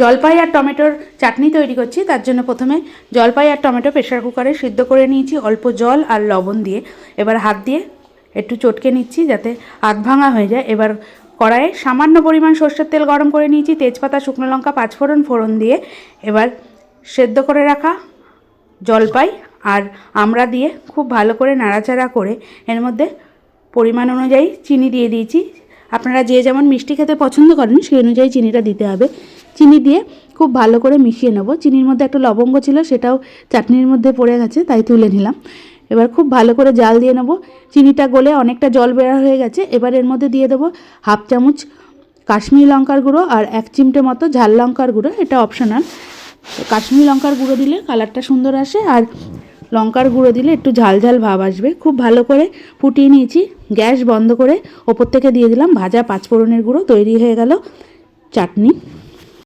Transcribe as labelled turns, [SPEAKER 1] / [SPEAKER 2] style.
[SPEAKER 1] জলপাই আর টমেটোর চাটনি তৈরি করছি। তার জন্য প্রথমে জলপাই আর টমেটো প্রেশার কুকারে সিদ্ধ করে নিয়েছি অল্প জল আর লবণ দিয়ে। এবার হাত দিয়ে একটু চটকে নিচ্ছি যাতে আধ ভাঙা হয়ে যায়। এবার কড়াইয়ে সামান্য পরিমাণ সর্ষের তেল গরম করে নিয়েছি, তেজপাতা, শুকনো লঙ্কা, পাঁচফোড়ন ফোড়ন দিয়ে। এবার সেদ্ধ করে রাখা জলপাই আর আমরা দিয়ে খুব ভালো করে নাড়াচাড়া করে এর মধ্যে পরিমাণ অনুযায়ী চিনি দিয়ে দিয়েছি। আপনারা যে যেমন মিষ্টি খেতে পছন্দ করেন, সেই অনুযায়ী চিনিটা দিতে হবে। চিনি দিয়ে খুব ভালো করে মিশিয়ে নেব। চিনির মধ্যে একটা লবঙ্গ ছিল, সেটাও চাটনির মধ্যে পড়ে গেছে, তাই তুলে নিলাম। এবার খুব ভালো করে জাল দিয়ে নেব। চিনিটা গলে অনেকটা জল বেরা হয়ে গেছে। এবার এর মধ্যে দিয়ে দেবো হাফ চামচ কাশ্মীরি লঙ্কার গুঁড়ো আর এক চিমটে মতো ঝাল লঙ্কার গুঁড়ো। এটা অপশনাল কাশ্মীরি লঙ্কার গুঁড়ো দিলে কালারটা সুন্দর আসে। আর লঙ্কার গুঁড়ো দিলে একটু ঝাল ঝাল ভাব আসবে। খুব ভালো করে ফুটিয়ে নিয়েছি। গ্যাস বন্ধ করে ওপর থেকে দিয়ে দিলাম ভাজা পাঁচফোড়নের গুঁড়ো, তৈরি হয়ে গেল চাটনি।